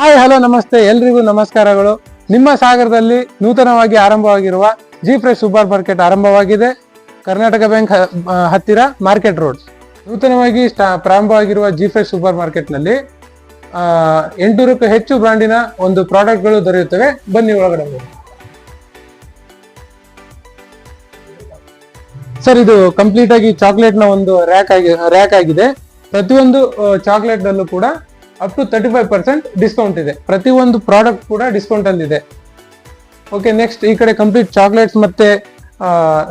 Hi, hello, ನಮಸ್ತೆ. ಎಲ್ರಿಗೂ ನಮಸ್ಕಾರಗಳು. ನಿಮ್ಮ ಸಾಗರದಲ್ಲಿ ನೂತನವಾಗಿ ಆರಂಭವಾಗಿರುವ ಜಿ ಫ್ರೆಶ್ ಸೂಪರ್ ಮಾರ್ಕೆಟ್ ಆರಂಭವಾಗಿದೆ. ಕರ್ನಾಟಕ ಬ್ಯಾಂಕ್ ಹತ್ತಿರ ಮಾರ್ಕೆಟ್ ರೋಡ್ ನೂತನವಾಗಿ ಪ್ರಾರಂಭವಾಗಿರುವ ಜಿ ಫ್ರೆಶ್ ಸೂಪರ್ ಮಾರ್ಕೆಟ್ನಲ್ಲಿ ಎಂಟುನೂರಕ್ಕೂ ಹೆಚ್ಚು ಬ್ರಾಂಡಿನ ಒಂದು ಪ್ರಾಡಕ್ಟ್ಗಳು ದೊರೆಯುತ್ತವೆ. ಬನ್ನಿ ಒಳಗಡೆ ಸರ್, ಇದು ಕಂಪ್ಲೀಟ್ ಆಗಿ ಚಾಕ್ಲೇಟ್ನ ಒಂದು ರ್ಯಾಕ್ ಆಗಿ ರ್ಯಾಕ್ ಆಗಿದೆ. ಪ್ರತಿಯೊಂದು ಚಾಕ್ಲೇಟ್ ನಲ್ಲೂ ಕೂಡ up to thirty five percent discount ಇದೆ ಪ್ರತಿಯೊಂದು ಪ್ರಾಡಕ್ಟ್ ಕೂಡ ಡಿಸ್ಕೌಂಟ್ ಅಲ್ಲಿದೆ ಓಕೆ ನೆಕ್ಸ್ಟ್ ಈ ಕಡೆ ಕಂಪ್ಲೀಟ್ ಚಾಕ್ಲೇಟ್ಸ್ ಮತ್ತೆ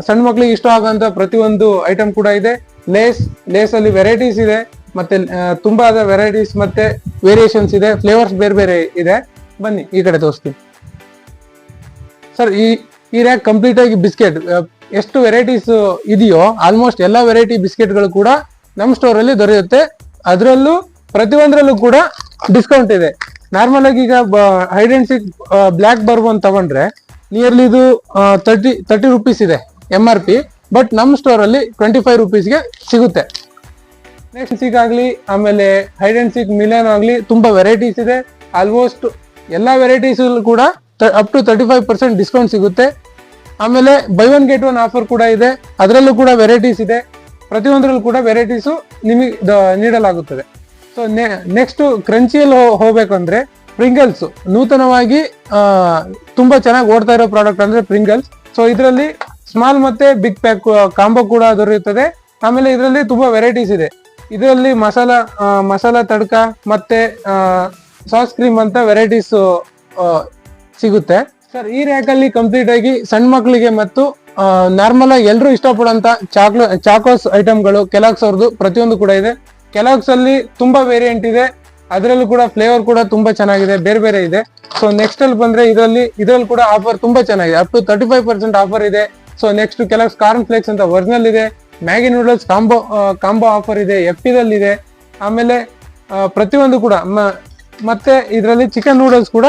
ಸಣ್ಣ ಮಕ್ಳಿಗೆ ಇಷ್ಟ ಆಗುವಂತ ಪ್ರತಿಯೊಂದು ಐಟಮ್ ಕೂಡ ಇದೆ. ಲೇಸ್ ಲೇಸ್ ಅಲ್ಲಿ ವೆರೈಟೀಸ್ ಇದೆ. ಮತ್ತೆ ತುಂಬಾ ವೆರೈಟೀಸ್ ಮತ್ತೆ ವೇರಿಯೇಷನ್ಸ್ ಇದೆ. ಫ್ಲೇವರ್ಸ್ ಬೇರೆ ಬೇರೆ ಇದೆ. ಬನ್ನಿ, ಈ ಕಡೆ ತೋರಿಸ್ತೀನಿ. ಸರ್ ಈ ಈ ರ್ಯಾಕ್ ಕಂಪ್ಲೀಟ್ ಆಗಿ ಬಿಸ್ಕೆಟ್ ಎಷ್ಟು ವೆರೈಟೀಸ್ ಇದೆಯೋ ಆಲ್ಮೋಸ್ಟ್ ಎಲ್ಲ ವೆರೈಟಿ ಬಿಸ್ಕೆಟ್ಗಳು ಕೂಡ ನಮ್ಮ ಸ್ಟೋರ್ ಅಲ್ಲಿ ದೊರೆಯುತ್ತೆ. ಅದರಲ್ಲೂ ಪ್ರತಿಯೊಂದರಲ್ಲೂ ಕೂಡ ಡಿಸ್ಕೌಂಟ್ ಇದೆ. ನಾರ್ಮಲ್ ಆಗಿ ಈಗ ಹೈಡ್ ಅಂಡ್ ಸಿಕ್ ಬ್ಲ್ಯಾಕ್ ತಗೊಂಡ್ರೆ ನಿಯರ್ಲಿ ಇದು ತರ್ಟಿ ತರ್ಟಿ ರುಪೀಸ್ ಇದೆ ಎಂ ಆರ್ ಪಿ ಬಟ್ ನಮ್ಮ ಸ್ಟೋರ್ ಅಲ್ಲಿ ಟ್ವೆಂಟಿ ಫೈವ್ ರುಪೀಸ್ಗೆ ಸಿಗುತ್ತೆ. ನೆಕ್ಸ್ಟ್ ಸಿಕ್ ಆಗ್ಲಿ, ಆಮೇಲೆ ಹೈಡ್ ಅಂಡ್ ಸಿಕ್ ಮಿಲಿಯನ್ ಆಗಲಿ ತುಂಬ ವೆರೈಟೀಸ್ ಇದೆ. ಆಲ್ಮೋಸ್ಟ್ ಎಲ್ಲ ವೆರೈಟೀಸ್ ಕೂಡ up to thirty five percent discount ಸಿಗುತ್ತೆ. ಆಮೇಲೆ buy one get one offer ಕೂಡ ಇದೆ. ಅದರಲ್ಲೂ ಕೂಡ ವೆರೈಟೀಸ್ ಇದೆ. ಪ್ರತಿಯೊಂದರಲ್ಲೂ ಕೂಡ ವೆರೈಟೀಸು ನಿಮಗೆ ನೀಡಲಾಗುತ್ತದೆ. ಸೊ ನೆಕ್ಸ್ಟ್ ಕ್ರಂಚಿಯಲ್ಲಿ ಹೋಗ್ಬೇಕಂದ್ರೆ ಪ್ರಿಂಗಲ್ಸ್ ನೂತನವಾಗಿ ತುಂಬಾ ಚೆನ್ನಾಗಿ ಓಡ್ತಾ ಇರೋ ಪ್ರಾಡಕ್ಟ್ ಅಂದ್ರೆ ಪ್ರಿಂಗಲ್ಸ್ ಸೊ ಇದರಲ್ಲಿ ಸ್ಮಾಲ್ ಮತ್ತೆ ಬಿಗ್ ಪ್ಯಾಕ್ ಕಾಂಬೋ ಕೂಡ ದೊರೆಯುತ್ತದೆ. ಆಮೇಲೆ ಇದರಲ್ಲಿ ತುಂಬಾ ವೆರೈಟೀಸ್ ಇದೆ. ಇದರಲ್ಲಿ ಮಸಾಲ ಮಸಾಲ ತಡ್ಕ ಮತ್ತೆ ಸಾಸ್ ಕ್ರೀಮ್ ಅಂತ ವೆರೈಟೀಸ್ ಸಿಗುತ್ತೆ. ಸರ್ ಈ ರ್ಯಾಕ್ ಅಲ್ಲಿ ಕಂಪ್ಲೀಟ್ ಆಗಿ ಸಣ್ಣ ಮಕ್ಕಳಿಗೆ ಮತ್ತು ನಾರ್ಮಲ್ ಆಗಿ ಎಲ್ಲರೂ ಇಷ್ಟಪಡುವಂತ ಚಾಕ್ಲೋ, ಚಾಕೋಸ್ ಐಟಮ್ಗಳು ಕೆಲಾಕ್ಸ್ ಅವ್ರದ್ದು ಪ್ರತಿಯೊಂದು ಕೂಡ ಇದೆ. ಕೆಲಾಕ್ಸ್ ಅಲ್ಲಿ ತುಂಬಾ ವೇರಿಯಂಟ್ ಇದೆ. ಅದರಲ್ಲೂ ಕೂಡ ಫ್ಲೇವರ್ ಕೂಡ ತುಂಬಾ ಚೆನ್ನಾಗಿದೆ. ಬೇರೆ ಬೇರೆ ಇದೆ. ಸೊ ನೆಕ್ಸ್ಟ್ ಅಲ್ಲಿ ಬಂದ್ರೆ ಇದರಲ್ಲಿ ಇದರಲ್ಲಿ ಕೂಡ ಆಫರ್ ತುಂಬಾ ಚೆನ್ನಾಗಿದೆ. Up to thirty five percent offer ಇದೆ. ಸೊ ನೆಕ್ಸ್ಟ್ ಕೆಲವು ಕಾರ್ನ್ ಫ್ಲೇಕ್ಸ್ ಅಂತ ಒರಿಜಿನಲ್ ಇದೆ. Maggi noodles combo combo offer ಇದೆ. ಎಫ್ ಇದೆ. ಆಮೇಲೆ ಪ್ರತಿಯೊಂದು ಕೂಡ ಮತ್ತೆ ಇದರಲ್ಲಿ ಚಿಕನ್ ನೂಡಲ್ಸ್ ಕೂಡ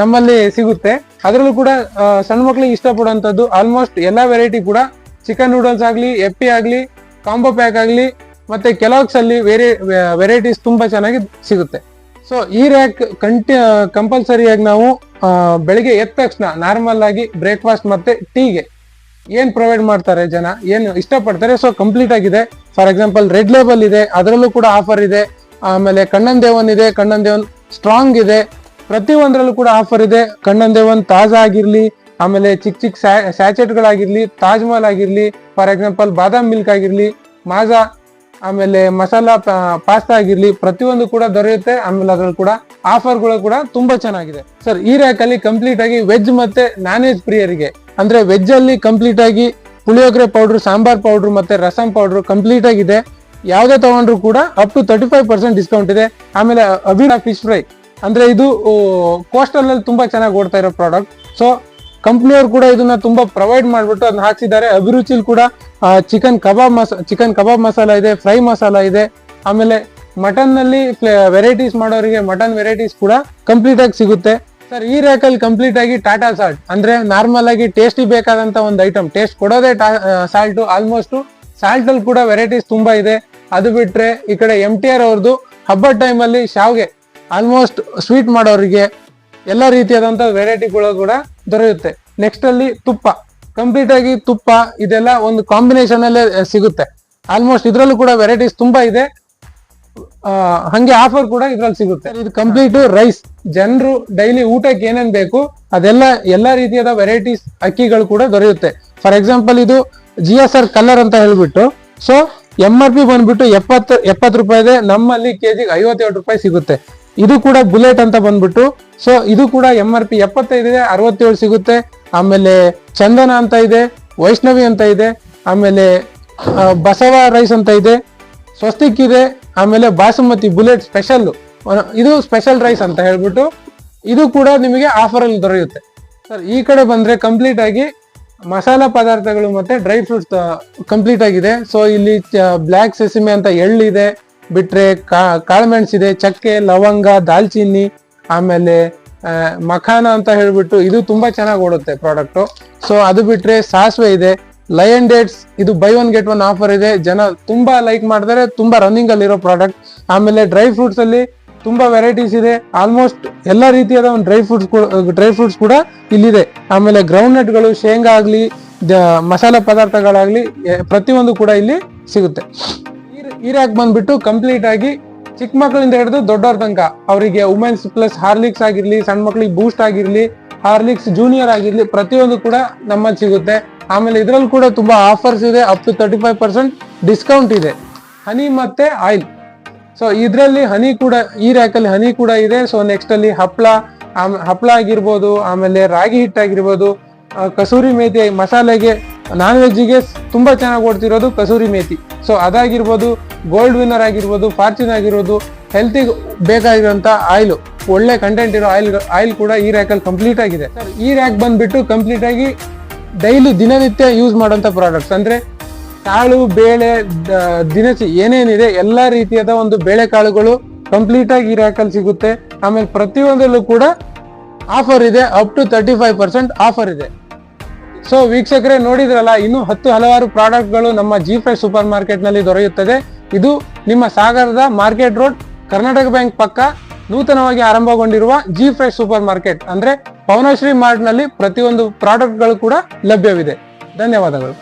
ನಮ್ಮಲ್ಲಿ ಸಿಗುತ್ತೆ. ಅದರಲ್ಲೂ ಕೂಡ ಸಣ್ಣ ಮಕ್ಳಿಗೆ ಇಷ್ಟಪಡುವಂತದ್ದು ಆಲ್ಮೋಸ್ಟ್ ಎಲ್ಲಾ ವೆರೈಟಿ ಕೂಡ ಚಿಕನ್ ನೂಡಲ್ಸ್ ಆಗಲಿ ಎಪ್ಪಿ ಆಗಲಿ ಕಾಂಬೋ ಪ್ಯಾಕ್ ಆಗ್ಲಿ ಮತ್ತೆ ಕೆಲವಕ್ಸ್ ಅಲ್ಲಿ ವೇರಿ ವೆರೈಟೀಸ್ ತುಂಬಾ ಚೆನ್ನಾಗಿ ಸಿಗುತ್ತೆ. ಸೊ ಈ ರ್ಯಾಕ್ ಕಂಟಿ ಕಂಪಲ್ಸರಿಯಾಗಿ ನಾವು ಬೆಳಿಗ್ಗೆ ಎದ್ದ ತಕ್ಷಣ ನಾರ್ಮಲ್ ಆಗಿ ಬ್ರೇಕ್ಫಾಸ್ಟ್ ಮತ್ತೆ ಟೀಗೆ ಏನ್ ಪ್ರೊವೈಡ್ ಮಾಡ್ತಾರೆ ಜನ? ಏನು ಇಷ್ಟಪಡ್ತಾರೆ? ಸೊ ಕಂಪ್ಲೀಟ್ ಆಗಿದೆ. ಫಾರ್ ಎಕ್ಸಾಂಪಲ್ ರೆಡ್ ಲೇಬಲ್ ಇದೆ. ಅದರಲ್ಲೂ ಕೂಡ ಆಫರ್ ಇದೆ. ಆಮೇಲೆ ಕಣ್ಣನ್ ದೇವನ್ ಇದೆ. ಕಣ್ಣನ್ ದೇವನ್ ಸ್ಟ್ರಾಂಗ್ ಇದೆ. ಪ್ರತಿ ಒಂದರಲ್ಲೂ ಕೂಡ ಆಫರ್ ಇದೆ. ಕಣ್ಣನ್ ದೇವನ್ ತಾಜಾ ಆಗಿರ್ಲಿ. ಆಮೇಲೆ ಚಿಕ್ಕ ಚಿಕ್ಕ ಸ್ಯಾಚೆಟ್ ಗಳಾಗಿರ್ಲಿ ತಾಜ್ ಮಹಲ್ ಆಗಿರ್ಲಿ. ಫಾರ್ ಎಕ್ಸಾಂಪಲ್ ಬಾದಾಮ್ ಮಿಲ್ಕ್ ಆಗಿರ್ಲಿ. ಮಾಜಾ ಆಮೇಲೆ ಮಸಾಲಾ ಪಾಸ್ತಾ ಆಗಿರ್ಲಿ, ಪ್ರತಿಯೊಂದು ಕೂಡ ದೊರೆಯುತ್ತೆ. ಆಮೇಲೆ ಅದ್ರಲ್ಲಿ ಕೂಡ ಆಫರ್ಗಳು ಕೂಡ ತುಂಬಾ ಚೆನ್ನಾಗಿದೆ. ಸರ್ ಈ ರ್ಯಾಕ್ ಅಲ್ಲಿ ಕಂಪ್ಲೀಟ್ ಆಗಿ ವೆಜ್ ಮತ್ತೆ ನಾನ್ ವೆಜ್ ಪ್ರಿಯರಿಗೆ, ಅಂದ್ರೆ ವೆಜ್ ಅಲ್ಲಿ ಕಂಪ್ಲೀಟ್ ಆಗಿ ಪುಳಿಯೋಗರೆ ಪೌಡರ್ ಸಾಂಬಾರ್ ಪೌಡರ್ ಮತ್ತೆ ರಸಂ ಪೌಡರ್ ಕಂಪ್ಲೀಟ್ ಆಗಿದೆ. ಯಾವ್ದೇ ತಗೊಂಡ್ರು ಕೂಡ up to thirty five percent discount ಇದೆ. ಆಮೇಲೆ ಅಭಿನಾ ಫಿಶ್ ಫ್ರೈ ಅಂದ್ರೆ ಇದು ಕೋಸ್ಟಲ್ ಅಲ್ಲಿ ತುಂಬಾ ಚೆನ್ನಾಗಿ ಓಡ್ತಾ ಇರೋ ಪ್ರಾಡಕ್ಟ್ ಸೊ ಕಂಪ್ನಿಯವರು ಕೂಡ ಇದನ್ನ ತುಂಬಾ ಪ್ರೊವೈಡ್ ಮಾಡ್ಬಿಟ್ಟು ಅದನ್ನ ಹಾಕ್ಸಿದ್ದಾರೆ. ಅಭಿರುಚಿಲ್ ಕೂಡ ಚಿಕನ್ ಕಬಾಬ್ ಮಸಾ ಚಿಕನ್ ಕಬಾಬ್ ಮಸಾಲ ಇದೆ ಫ್ರೈ ಮಸಾಲ ಇದೆ. ಆಮೇಲೆ ಮಟನ್ನಲ್ಲಿ ವೆರೈಟೀಸ್ ಮಾಡೋರಿಗೆ ಮಟನ್ ವೆರೈಟೀಸ್ ಕೂಡ ಕಂಪ್ಲೀಟ್ ಆಗಿ ಸಿಗುತ್ತೆ. ಸರ್, ಈ ರ್ಯಾಕ್ ಅಲ್ಲಿ ಕಂಪ್ಲೀಟ್ ಆಗಿ ಟಾಟಾ ಸಾಲ್ಟ್. ಅಂದ್ರೆ ನಾರ್ಮಲ್ ಆಗಿ ಟೇಸ್ಟಿ ಬೇಕಾದಂತ ಒಂದು ಐಟಮ್ ಟೇಸ್ಟ್ ಕೊಡೋದೇ ಸಾಲ್ಟ್ ಆಲ್ಮೋಸ್ಟ್ ಸಾಲ್ಟ್ ಅಲ್ಲಿ ಕೂಡ ವೆರೈಟೀಸ್ ತುಂಬಾ ಇದೆ. ಅದು ಬಿಟ್ರೆ ಈ ಕಡೆ ಎಂ ಟಿ ಆರ್ ಅವ್ರದ್ದು ಹಬ್ಬದ ಟೈಮ್ ಅಲ್ಲಿ ಶಾವ್ಗೆ ಆಲ್ಮೋಸ್ಟ್ ಸ್ವೀಟ್ ಮಾಡೋರಿಗೆ ಎಲ್ಲ ರೀತಿಯಾದಂತ ವೆರೈಟಿಗಳು ಕೂಡ ದೊರೆಯುತ್ತೆ. ನೆಕ್ಸ್ಟ್ ಅಲ್ಲಿ ತುಪ್ಪ. ಕಂಪ್ಲೀಟ್ ಆಗಿ ತುಪ್ಪ, ಇದೆಲ್ಲ ಒಂದು ಕಾಂಬಿನೇಷನ್ ಅಲ್ಲೇ ಸಿಗುತ್ತೆ. ಆಲ್ಮೋಸ್ಟ್ ಇದ್ರಲ್ಲೂ ಕೂಡ ವೆರೈಟೀಸ್ ತುಂಬಾ ಇದೆ. ಹಂಗೆ ಆಫರ್ ಕೂಡ ಇದ್ರಲ್ಲಿ ಸಿಗುತ್ತೆ. ಇದು ಕಂಪ್ಲೀಟ್ ರೈಸ್ ಜನರು ಡೈಲಿ ಊಟಕ್ಕೆ ಏನೇನ್ ಬೇಕು, ಅದೆಲ್ಲ ಎಲ್ಲಾ ರೀತಿಯಾದ ವೆರೈಟೀಸ್ ಅಕ್ಕಿಗಳು ಕೂಡ ದೊರೆಯುತ್ತೆ. ಫಾರ್ ಎಕ್ಸಾಂಪಲ್ ಇದು ಜಿ ಎಸ್ ಆರ್ ಕಲರ್ ಅಂತ ಹೇಳ್ಬಿಟ್ಟು ಸೊ ಎಂ ಆರ್ ಪಿ ಬಂದ್ಬಿಟ್ಟು ಎಪ್ಪತ್ತು ಎಪ್ಪತ್ತು ರೂಪಾಯಿ ಇದೆ ನಮ್ಮಲ್ಲಿ ಕೆಜಿಗೆ ಐವತ್ತೇಳು ರೂಪಾಯಿ ಸಿಗುತ್ತೆ. ಇದು ಕೂಡ ಬುಲೆಟ್ ಅಂತ ಬಂದ್ಬಿಟ್ಟು ಸೊ ಇದು ಕೂಡ ಎಂ ಆರ್ ಪಿ ಎಪ್ಪತ್ತೈದು ಇದೆ, ಅರವತ್ತೇಳು ಸಿಗುತ್ತೆ. ಆಮೇಲೆ ಚಂದನ ಅಂತ ಇದೆ, ವೈಷ್ಣವಿ ಅಂತ ಇದೆ, ಆಮೇಲೆ ಬಸವ ರೈಸ್ ಅಂತ ಇದೆ, ಸ್ವಸ್ತಿಕ್ ಇದೆ, ಆಮೇಲೆ ಬಾಸುಮತಿ ಬುಲೆಟ್ ಸ್ಪೆಷಲ್ ಇದು ಸ್ಪೆಷಲ್ ರೈಸ್ ಅಂತ ಹೇಳ್ಬಿಟ್ಟು, ಇದು ಕೂಡ ನಿಮಗೆ ಆಫರ್ ಅಲ್ಲಿ ದೊರೆಯುತ್ತೆ. ಸರ್, ಈ ಕಡೆ ಬಂದ್ರೆ ಕಂಪ್ಲೀಟ್ ಆಗಿ ಮಸಾಲ ಪದಾರ್ಥಗಳು ಮತ್ತೆ ಡ್ರೈ ಫ್ರೂಟ್ಸ್ ಕಂಪ್ಲೀಟ್ ಆಗಿದೆ. ಸೊ ಇಲ್ಲಿ ಬ್ಲ್ಯಾಕ್ ಸೆಸಿಮೆ ಅಂತ ಎಳ್ಳಿದೆ ಬಿಟ್ರೆ ಕಾಳುಮೆಣಸಿದೆ ಕಾಳುಮೆಣಸು ಚಕ್ಕೆ, ಲವಂಗ, ದಾಲ್ಚಿನ್ನಿ, ಆಮೇಲೆ ಮಖಾನ ಅಂತ ಹೇಳ್ಬಿಟ್ಟು ಇದು ತುಂಬಾ ಚೆನ್ನಾಗಿ ಓಡುತ್ತೆ ಪ್ರಾಡಕ್ಟ್ ಸೊ ಅದು ಬಿಟ್ರೆ ಸಾಸಿವೆ ಇದೆ ಲಯನ್ ಡೇಟ್ಸ್ ಇದು buy one get one offer ಇದೆ. ಜನ ತುಂಬಾ ಲೈಕ್ ಮಾಡಿದರೆ ತುಂಬಾ ರನ್ನಿಂಗ್ ಅಲ್ಲಿರೋ ಪ್ರಾಡಕ್ಟ್ ಆಮೇಲೆ ಡ್ರೈ ಫ್ರೂಟ್ಸ್ ಅಲ್ಲಿ ತುಂಬಾ ವೆರೈಟೀಸ್ ಇದೆ. ಆಲ್ಮೋಸ್ಟ್ ಎಲ್ಲ ರೀತಿಯಾದ ಒಂದು ಡ್ರೈ ಫ್ರೂಟ್ಸ್ ಡ್ರೈ ಫ್ರೂಟ್ಸ್ ಕೂಡ ಇಲ್ಲಿದೆ. ಆಮೇಲೆ ಗ್ರೌಂಡ್ ನಟ್ಗಳು ಶೇಂಗಾ ಆಗ್ಲಿ ಮಸಾಲೆ ಪದಾರ್ಥಗಳಾಗ್ಲಿ ಪ್ರತಿಯೊಂದು ಕೂಡ ಇಲ್ಲಿ ಸಿಗುತ್ತೆ. ಈ- ರ್ಯಾಕ್ ಬಂದ್ಬಿಟ್ಟು ಕಂಪ್ಲೀಟ್ ಆಗಿ ಚಿಕ್ಕ ಮಕ್ಕಳಿಂದ ಹಿಡಿದು ದೊಡ್ಡವ್ರ ತನಕ. ಅವರಿಗೆ ವುಮೆನ್ಸ್ ಪ್ಲಸ್ ಹಾರ್ಲಿಕ್ಸ್ ಆಗಿರ್ಲಿ, ಸಣ್ಣ ಮಕ್ಕಳಿಗೆ ಬೂಸ್ಟ್ ಆಗಿರ್ಲಿ ಹಾರ್ಲಿಕ್ಸ್ ಜೂನಿಯರ್ ಆಗಿರ್ಲಿ, ಪ್ರತಿಯೊಂದು ಕೂಡ ನಮ್ಮಲ್ಲಿ ಸಿಗುತ್ತೆ. ಆಮೇಲೆ ಇದ್ರಲ್ಲಿ ಕೂಡ ತುಂಬಾ ಆಫರ್ಸ್ ಇದೆ up to thirty five percent discount ಇದೆ. ಹನಿ ಮತ್ತೆ ಆಯಿಲ್ ಸೊ ಇದರಲ್ಲಿ ಹನಿ ಕೂಡ ಈ ರ್ಯಾಕಲ್ಲಿ ಹನಿ ಕೂಡ ಇದೆ. ಸೊ ನೆಕ್ಸ್ಟ್ ಅಲ್ಲಿ ಹಪ್ಳ ಹಪ್ಳ ಆಗಿರ್ಬೋದು, ಆಮೇಲೆ ರಾಗಿ ಹಿಟ್ಟು ಆಗಿರ್ಬೋದು ಕಸೂರಿ ಮೇಥಿ ಮಸಾಲೆಗೆ ನಾನ್ ವೆಜ್ಜಿಗೆ ತುಂಬಾ ಚೆನ್ನಾಗಿ ಓಡ್ತಿರೋದು ಕಸೂರಿ ಮೇತಿ. ಸೊ ಅದಾಗಿರ್ಬೋದು ಗೋಲ್ಡ್ ವಿನ್ನರ್ ಆಗಿರ್ಬೋದು ಫಾರ್ಚೂನ್ ಆಗಿರ್ಬೋದು ಹೆಲ್ತಿಗೆ ಬೇಕಾಗಿರುವಂತ ಆಯಿಲ್ ಒಳ್ಳೆ ಕಂಟೆಂಟ್ ಇರೋ ಆಯಿಲ್ ಆಯಿಲ್ ಕೂಡ ಈ ರ್ಯಾಕಲ್ಲಿ ಕಂಪ್ಲೀಟ್ ಆಗಿದೆ. ಈ ರ್ಯಾಕ್ ಬಂದ್ಬಿಟ್ಟು ಕಂಪ್ಲೀಟ್ ಆಗಿ ಡೈಲಿ ದಿನನಿತ್ಯ ಯೂಸ್ ಮಾಡುವಂತ ಪ್ರಾಡಕ್ಟ್ಸ್ ಅಂದ್ರೆ ಕಾಳು, ಬೇಳೆ ದಿನಸಿ ಏನೇನಿದೆ, ಎಲ್ಲಾ ರೀತಿಯಾದ ಒಂದು ಬೇಳೆಕಾಳುಗಳು ಕಂಪ್ಲೀಟ್ ಆಗಿ ಈ ರ್ಯಾಕಲ್ಲಿ ಸಿಗುತ್ತೆ. ಆಮೇಲೆ ಪ್ರತಿಯೊಂದರಲ್ಲೂ ಕೂಡ ಆಫರ್ ಇದೆ up to thirty five percent offer ಇದೆ. ಸೊ ವೀಕ್ಷಕರೇ ನೋಡಿದ್ರಲ್ಲ, ಇನ್ನು ಹತ್ತು ಹಲವಾರು ಪ್ರಾಡಕ್ಟ್ಗಳು ನಮ್ಮ ಜಿ ಫ್ರೆಶ್ ಸೂಪರ್ ಮಾರ್ಕೆಟ್ನಲ್ಲಿ ದೊರೆಯುತ್ತದೆ. ಇದು ನಿಮ್ಮ ಸಾಗರದ ಮಾರ್ಕೆಟ್ ರೋಡ್, ಕರ್ನಾಟಕ ಬ್ಯಾಂಕ್ ಪಕ್ಕ ನೂತನವಾಗಿ ಆರಂಭಗೊಂಡಿರುವ ಜಿ ಫ್ರೆಶ್ ಸೂಪರ್ ಮಾರ್ಕೆಟ್ ಅಂದ್ರೆ ಪವನಶ್ರೀ ಮಾರ್ಟ್ನಲ್ಲಿ ಪ್ರತಿಯೊಂದು ಪ್ರಾಡಕ್ಟ್ಗಳು ಕೂಡ ಲಭ್ಯವಿದೆ. ಧನ್ಯವಾದಗಳು.